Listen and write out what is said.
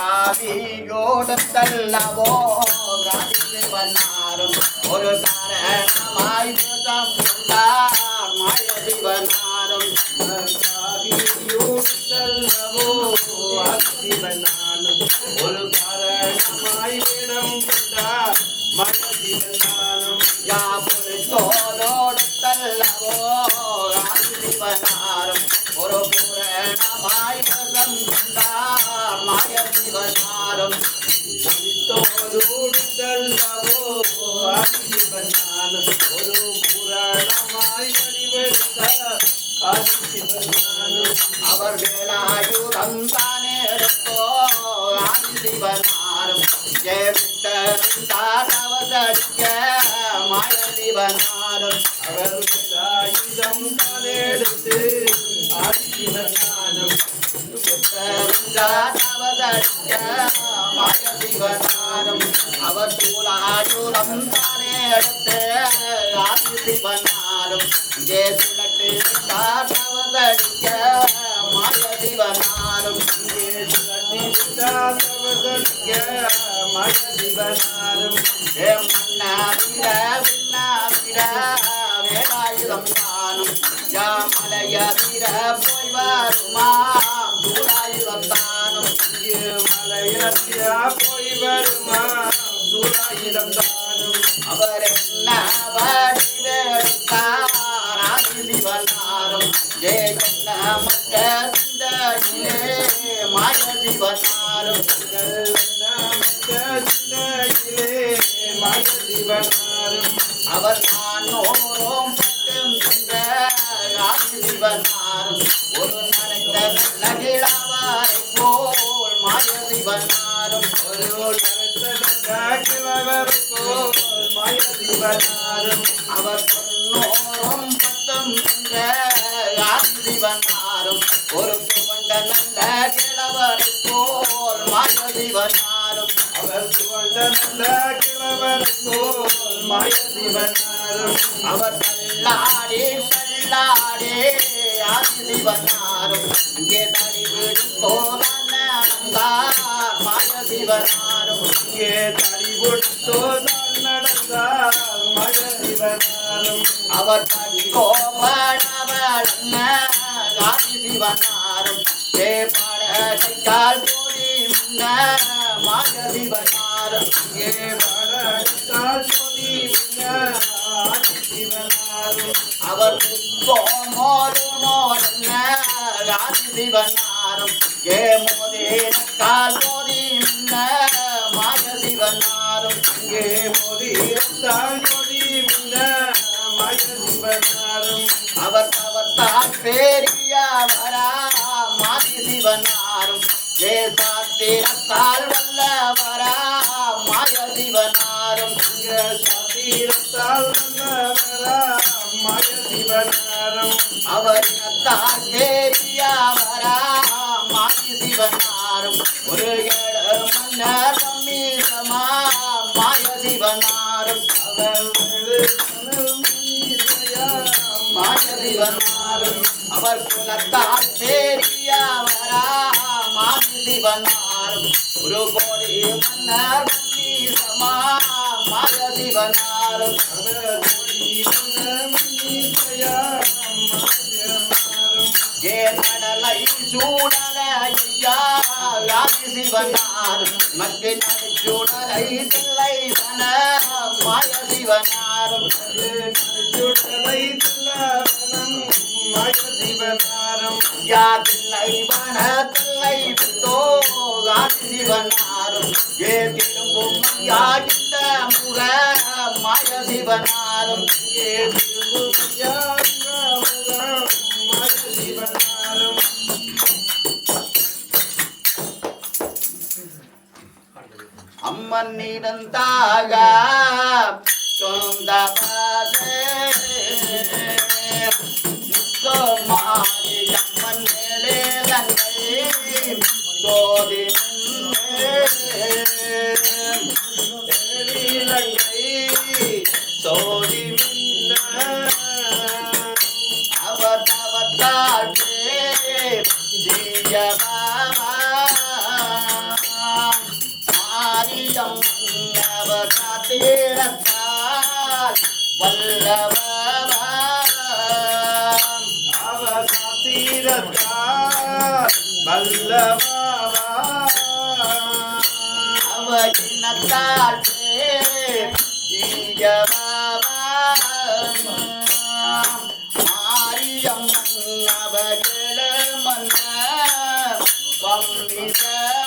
ஐயா காவியோடத்தல்லவோ ஒரு காரணமாய் புதம் கொண்டார் மாயதிவனாரும் காவியோடத்தல்லவோ ஒரு காரணமாய் விடம் கொண்டார் மாயதிவனாரும் யா பொருத்தோடத்தல்லவோ ஆதிவனாரும் ஒரு புரணமாய் புதம் கொண்டார் அவர் வேலாயுதம் தானே எடுத்தோ ஆதிவனாரும் ஜெயவிட்டவதற்க மாயதிவனாரும் அவர் வேலாயுதம் தானே எடுத்து ஆதிவனாரும் மாயதிவனாரும் அவர் சூலாயுதம் தானே எடுத்து ஆதிவனாரும் ஜே சுழட்டு காட்டவதற்க மாயதிவனாரும் ஜே சுழட்டி காட்டவதற்க மாயதிவனாரும் ஏ மன்னாவிர வேலாயுதம் தானும் யாமலையவிர போய் வருமா? சூடாயுதம் தானும் மலையவிர போய் வருமா? சூடாயுதம் தானும் அவர் என்ன வடிவெடுத்தார் ஆதிவனாரும் ஜே மக்க மாய அவர் பட்டும் ஆதிவனாரும் ஒரு நனைந்த நகிழவாரை போல் மாய சிவனாரும் ஒரு கிழவர் போல் மாய சிவனாரும் அவர் பொன்னோரும் பட்டும் சென்ற ஆதிவனாரும் ஒரு சுவண்ட நல்ல கிழவர் போல் மாய சிவனாரும் அவர் சுவண்ட நல்ல கிழவர் போல் மாய சிவனாரும் அவர் தள்ளாடி தள்ளாடி ஆதிவனாரும் இங்கே தடி விடு போலான நடந்தார் மாய இங்கே தடி கொடுத்தோதான் நடந்தார். மய சிவனாரும் அவர் படி கோபடவளன்ன காதி சிவனாரும் ஏபாட கைக்கால் போதி முன்ன அவர் சிவனாரும் ஏ மோதேனக்கால் போதி மாய சிவனாரும் இங்கே மோதிரத்தால் சொதி மய சிவனாரும் அவர் தவத்தால் பெரியவரா மாதி சிவனாரும் ஏ சாத்திரத்தால் வல்லவரா மாய சிவனாரும் இங்கே சதீரத்தால் அவரினத்தால் பெரியவரா மாதி சிவனாரும் ஒரு ஏழு மன்னர் சமீசமா மாய சிவனாரும் மாய சிவனாரும் அவர் குலத்தால் பெரியவரா மாதி சிவனாரும் ஒரு கோடி மன்னர் மாய சிவனாரும் சிவனார் சிவனாரும் மத்திய நடை சூடலை மாய சிவனாரும் சுடலை தில்லவனம் மய சிவனாரும் யா தில்லை தில்லை வித்தோ சிவனாரும் ஏ திரும்பும் யா இந்த முக மாய சிவனாரும் ஏ அம்மன் சொந்த மாறி மேலே தங்கை சோதி தேரிலங்கை சோதி மின்ன அவகாத்தீரத்தால் மாரியம் அவகள மன்ன வம்மிதமா